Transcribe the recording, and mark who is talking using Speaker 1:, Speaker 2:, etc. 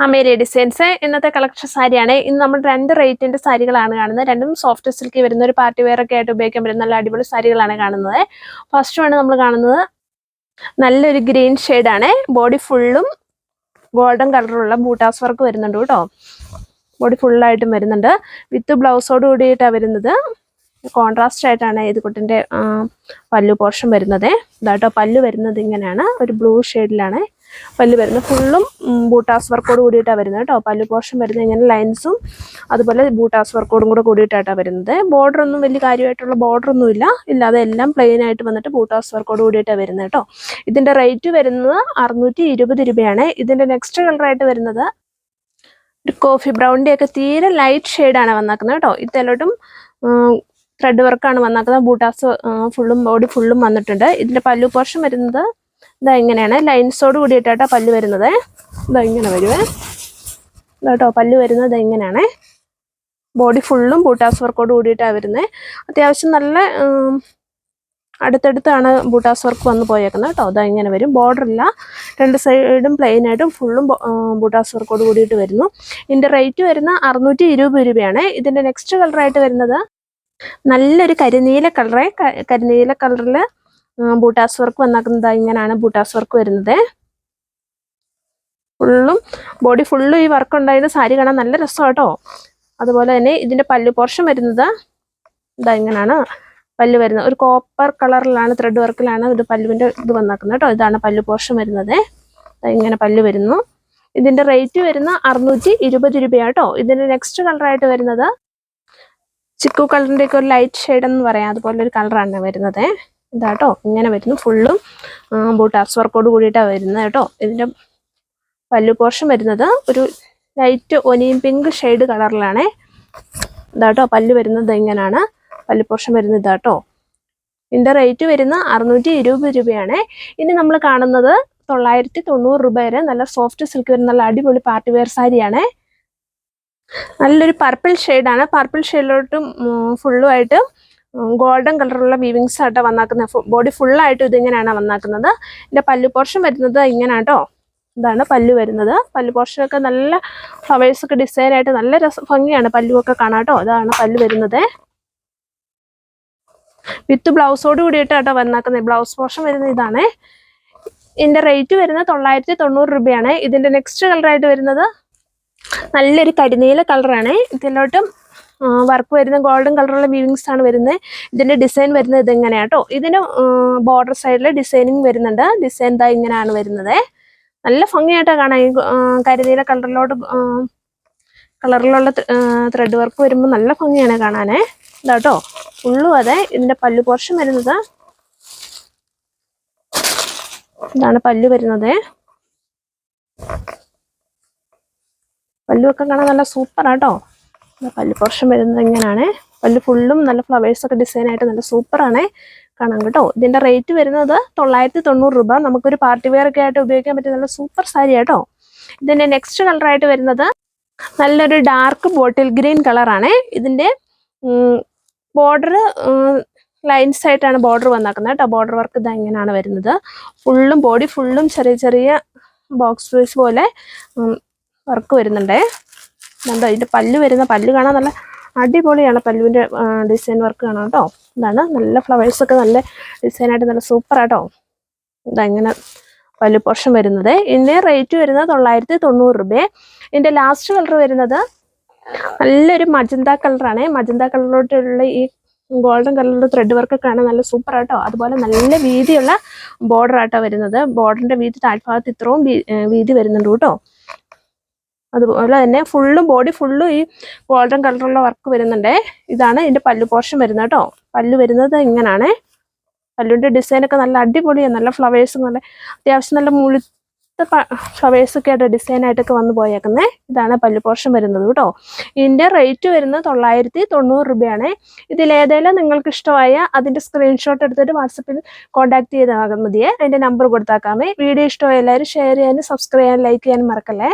Speaker 1: അമേരിയ designs. ഇന്നത്തെ collection സാരിയാണ്. ഇന്ന് നമ്മൾ രണ്ട് റേറ്റിന്റെ സാരികളാണ് കാണുന്നത്. രണ്ടും സോഫ്റ്റ് സിൽക്കി വരുന്ന ഒരു പാർട്ടി വെയർ ഒക്കെ ആയിട്ട് ഉപയോഗിക്കാൻ പറ്റുന്ന നല്ല അടിപൊളി സാരികളാണ് കാണുന്നത്. ഫസ്റ്റ് ആണ് നമ്മൾ കാണുന്നത് നല്ലൊരു ഗ്രീൻ ആണ്. ബോഡി ഫുള്ളും ഗോൾഡൻ കളറുള്ള ബൂട്ടാസ് വർക്ക് വരുന്നുണ്ട് കേട്ടോ. ബോഡി ഫുള്ളായിട്ടും വരുന്നുണ്ട്. വിത്ത് ബ്ലൗസോട് കൂടിയിട്ടാണ് വരുന്നത്. കോൺട്രാസ്റ്റ് ആയിട്ടാണ് ഇത് കുട്ടിന്റെ പല്ലു പോർഷൻ വരുന്നത്. ഇതാട്ടോ പല്ലു വരുന്നത് ഇങ്ങനെയാണ്. ഒരു ബ്ലൂ ഷെയ്ഡിലാണ് പല്ല് വരുന്നത്. ഫുള്ളും ബൂട്ടാസ് വർക്കോട് കൂടിയിട്ടാണ് വരുന്നത് കേട്ടോ. പല്ലു പോർഷൻ വരുന്നത് ഇങ്ങനെ ലൈൻസും അതുപോലെ ബൂട്ടാസ് വർക്കോടും കൂടെ കൂടിയിട്ടായിട്ടാണ് വരുന്നത്. ബോർഡർ ഒന്നും വലിയ കാര്യമായിട്ടുള്ള ബോർഡർ ഒന്നും ഇല്ല. ഇല്ലാതെ എല്ലാം പ്ലെയിൻ ആയിട്ട് വന്നിട്ട് ബൂട്ടാസ് വർക്കോട് കൂടിയിട്ടാണ് വരുന്നത് കേട്ടോ. ഇതിന്റെ റേറ്റ് വരുന്നത് അറുന്നൂറ്റി ഇരുപത് രൂപയാണ് ഇതിന്റെ നെക്സ്റ്റ് കളറായിട്ട് വരുന്നത് ഒരു കോഫി ബ്രൗണിന്റെയൊക്കെ തീരെ ലൈറ്റ് ഷെയ്ഡാണ് വന്നേക്കുന്നത് കേട്ടോ. ഇതിലോട്ടും ത്രെഡ് വർക്കാണ് വന്നേക്കുന്നത്. ബൂട്ടാസ് ഫുള്ളും ബോഡി ഫുള്ളും വന്നിട്ടുണ്ട്. ഇതിന്റെ പല്ലു പോർഷൻ വരുന്നത് ഇതാ ഇങ്ങനെയാണ്. ലൈൻസോട് കൂടിയിട്ടാട്ടോ പല്ല് വരുന്നത്. ഇതാ ഇങ്ങനെ വരുവേ. കേട്ടോ പല്ല് വരുന്നത് ഇങ്ങനെയാണ്. ബോഡി ഫുള്ളും ബൂട്ടാസ് വർക്കോട് കൂടിയിട്ടാണ് വരുന്നത് അത്യാവശ്യം നല്ല അടുത്തടുത്താണ് ബൂട്ടാസ് വർക്ക് വന്ന് പോയേക്കുന്നത് കേട്ടോ. അതാ ഇങ്ങനെ വരും. ബോർഡർ ഇല്ല. രണ്ട് സൈഡും പ്ലെയിനായിട്ടും ഫുള്ളും ബൂട്ടാസ് വർക്കോട് കൂടിയിട്ട് വരുന്നു. ഇതിന്റെ റേറ്റ് വരുന്ന അറുന്നൂറ്റി ഇരുപത് രൂപയാണ്. ഇതിന്റെ നെക്സ്റ്റ് കളറായിട്ട് വരുന്നത് നല്ലൊരു കരിനീല കളറ് കരിനീല കളറിൽ ബൂട്ടാസ് വർക്ക് വന്നേക്കുന്നത് ഇങ്ങനെയാണ് ബൂട്ടാസ് വർക്ക് വരുന്നത്. ഫുള്ളും ബോഡി ഫുള്ളും ഈ വർക്ക് ഉണ്ടായത് സാരി കാണാൻ നല്ല രസം കേട്ടോ അതുപോലെ തന്നെ ഇതിന്റെ പല്ല് പോർഷൻ വരുന്നത് ഇതാ ഇങ്ങനെയാണ് പല്ല് വരുന്നത്. ഒരു കോപ്പർ കളറിലാണ് ത്രെഡ് വർക്കിലാണ് ഇത് പല്ലുവിന്റെ ഇത് വന്നാക്കുന്നത് കേട്ടോ. ഇതാണ് പല്ല് പോർഷൻ വരുന്നത്. ഇങ്ങനെ പല്ല് വരുന്നു. ഇതിന്റെ റേറ്റ് വരുന്ന അറുന്നൂറ്റി ഇരുപത് രൂപയാട്ടോ ഇതിന്റെ നെക്സ്റ്റ് കളറായിട്ട് വരുന്നത് ചിക്കു കളറിന്റെ ഒക്കെ ഒരു ലൈറ്റ് ഷെയ്ഡ് എന്ന് പറയാം. അതുപോലെ ഒരു കളറാണ് വരുന്നത്. ഇതാട്ടോ ഇങ്ങനെ വരുന്നു. ഫുള്ളും ബൂട്ടാസ് വർക്കോട് കൂടിയിട്ടാണ് വരുന്നത് കേട്ടോ ഇതിന്റെ പല്ലു പോർഷൻ വരുന്നത് ഒരു ലൈറ്റ് ഒനിയും പിങ്ക് ഷെയ്ഡ് കളറിലാണ് ഇതാട്ടോ പല്ല് വരുന്നത് ഇങ്ങനെയാണ് പല്ലു പോർഷൻ വരുന്നത് ഇതാട്ടോ ഇതിന്റെ റേറ്റ് വരുന്ന അറുന്നൂറ്റി ഇരുപത് രൂപയാണ്. ഇനി നമ്മൾ കാണുന്നത് തൊള്ളായിരത്തി തൊണ്ണൂറ് രൂപ വരെ നല്ല സോഫ്റ്റ് സിൽക്ക് വരുന്ന നല്ല അടിപൊളി പാർട്ടി വെയർ സാരിയാണ്. നല്ലൊരു പർപ്പിൾ ഷെയ്ഡാണ് പർപ്പിൾ ഷെയ്ഡിലോട്ടും ഫുള്ളും ആയിട്ട് ഗോൾഡൻ കളറുള്ള വീവിങ്സ് ആട്ടോ വന്നാക്കുന്നത്. ബോഡി ഫുള്ളായിട്ട് ഇതിങ്ങനെയാണ് വന്നാക്കുന്നത്. എന്റെ പല്ലു പോർഷൻ വരുന്നത് ഇങ്ങനെയാട്ടോ ഇതാണ് പല്ലു വരുന്നത്. പല്ലു പോർഷനൊക്കെ നല്ല ഫ്ലവേഴ്സൊക്കെ ഡിസൈൻ ആയിട്ട് നല്ല രസ ഭംഗിയാണ് പല്ലുവൊക്കെ കാണാട്ടോ. ഇതാണ് പല്ലു വരുന്നത്. വിത്ത് ബ്ലൗസോട് കൂടിയിട്ട് ആട്ടോ വന്നാക്കുന്നത്. ബ്ലൗസ് പോർഷൻ വരുന്നത് ഇതാണ്. ഇതിന്റെ റേറ്റ് വരുന്നത് തൊള്ളായിരത്തി തൊണ്ണൂറ് രൂപയാണ്. ഇതിന്റെ നെക്സ്റ്റ് കളറായിട്ട് വരുന്നത് നല്ലൊരു കരിനീല കളറാണ്. ഇതിലോട്ടും വർക്ക് വരുന്ന ഗോൾഡൻ കളറുള്ള വീവിങ്സ് ആണ് വരുന്നത്. ഇതിന്റെ ഡിസൈൻ വരുന്നത് ഇതെങ്ങനെയാട്ടോ ഇതിന് ബോർഡർ സൈഡിൽ ഡിസൈനിങ് വരുന്നുണ്ട്. ഡിസൈൻ ദാ ഇങ്ങനെയാണ് വരുന്നത്. നല്ല ഭംഗിയായിട്ടാണ് കാണാൻ ഈ കരിനീല കളറിലോട്ട് കളറിലുള്ള ത്രെഡ് വർക്ക് വരുമ്പോൾ നല്ല ഭംഗിയാണ് കാണാനേ. ഇതാട്ടോ. ഉള്ളു അതെ. ഇതിന്റെ പല്ലു പോർഷൻ വരുന്നത്. ഇതാണ് പല്ല് വരുന്നത്. പല്ലുമൊക്കെ കാണാൻ നല്ല സൂപ്പർ ആട്ടോ. പല്ല് പോർഷൻ വരുന്നത് ഇങ്ങനെയാണ് പല്ല് ഫുള്ളും നല്ല ഫ്ലവേഴ്സൊക്കെ ഡിസൈൻ ആയിട്ട് നല്ല സൂപ്പറാണേ കാണാൻ കേട്ടോ. ഇതിന്റെ റേറ്റ് വരുന്നത് തൊള്ളായിരത്തി തൊണ്ണൂറ് രൂപ. നമുക്കൊരു പാർട്ടി വെയർ ഒക്കെ ആയിട്ട് ഉപയോഗിക്കാൻ പറ്റിയ നല്ല സൂപ്പർ സാരി ആട്ടോ. ഇതിന്റെ നെക്സ്റ്റ് കളറായിട്ട് വരുന്നത് നല്ലൊരു ഡാർക്ക് ബോട്ടിൽ ഗ്രീൻ കളറാണ് ഇതിന്റെ ബോർഡർ ലൈൻസ് ആയിട്ടാണ് ബോർഡർ വന്നേക്കുന്നത് കേട്ടോ. ബോർഡർ വർക്ക് ഇതാ ഇങ്ങനെയാണ് വരുന്നത്. ഫുള്ളും ബോഡി ഫുള്ളും ചെറിയ ചെറിയ ബോക്സ് പീസ് പോലെ വർക്ക് വരുന്നുണ്ടേ. എന്താ ഇതിന്റെ പല്ല് വരുന്ന പല്ല് കാണാൻ നല്ല അടിപൊളിയാണ് പല്ലുവിന്റെ ഡിസൈൻ വർക്ക് കാണാം കേട്ടോ ഇതാണ് നല്ല ഫ്ലവേഴ്സൊക്കെ നല്ല ഡിസൈനായിട്ട് നല്ല സൂപ്പറാട്ടോ ഇങ്ങനെ പല്ലു പോർഷൻ വരുന്നത്. ഇതിന്റെ റേറ്റ് വരുന്നത് തൊള്ളായിരത്തി തൊണ്ണൂറ് രൂപ. ഇതിന്റെ ലാസ്റ്റ് കളർ വരുന്നത് നല്ലൊരു മജന്ത കളറാണ്. മജന്ത കളറിലോട്ടുള്ള ഈ ഗോൾഡൻ കളറിലുള്ള ത്രെഡ് വർക്ക് കാണാൻ നല്ല സൂപ്പർ ആട്ടോ. അതുപോലെ നല്ല വീതിയുള്ള ബോർഡർ ആട്ടോ വരുന്നത്. ബോർഡറിന്റെ വീതി താഴ്ഭാഗത്ത് ഇത്രയും വീതി വരുന്നുണ്ട് കേട്ടോ. അതുപോലെ തന്നെ ഫുള്ളും ബോഡി ഫുള്ളും ഈ ഗോൾഡൻ കളറുള്ള വർക്ക് വരുന്നുണ്ടേ. ഇതാണ് ഇതിന്റെ പല്ലു പോർഷൻ വരുന്നത് കേട്ടോ പല്ലു വരുന്നത് ഇങ്ങനെയാണ് പല്ലുവിന്റെ ഡിസൈൻ ഒക്കെ നല്ല അടിപൊളിയാണ് നല്ല ഫ്ലവേഴ്സും നല്ല അത്യാവശ്യം നല്ല മുഴുത്ത ഫ്ലവേഴ്സൊക്കെ ആയിട്ട് ഡിസൈനായിട്ടൊക്കെ വന്നു പോയേക്കുന്നത് ഇതാണ് പല്ലു പോർഷൻ വരുന്നത് കേട്ടോ ഇതിന്റെ റേറ്റ് വരുന്നത് തൊള്ളായിരത്തി തൊണ്ണൂറ് രൂപയാണ്. ഇതിൽ ഏതെങ്കിലും നിങ്ങൾക്ക് ഇഷ്ടമായ അതിന്റെ സ്ക്രീൻഷോട്ട് എടുത്തിട്ട് വാട്സപ്പിൽ കോൺടാക്ട് ചെയ്താൽ മതിയേ. അതിന്റെ നമ്പർ കൊടുത്താക്കാമേ. വീഡിയോ ഇഷ്ടമായ എല്ലാവരും ഷെയർ ചെയ്യാനും സബ്സ്ക്രൈബ് ചെയ്യാനും ലൈക്ക് ചെയ്യാനും മറക്കല്ലേ?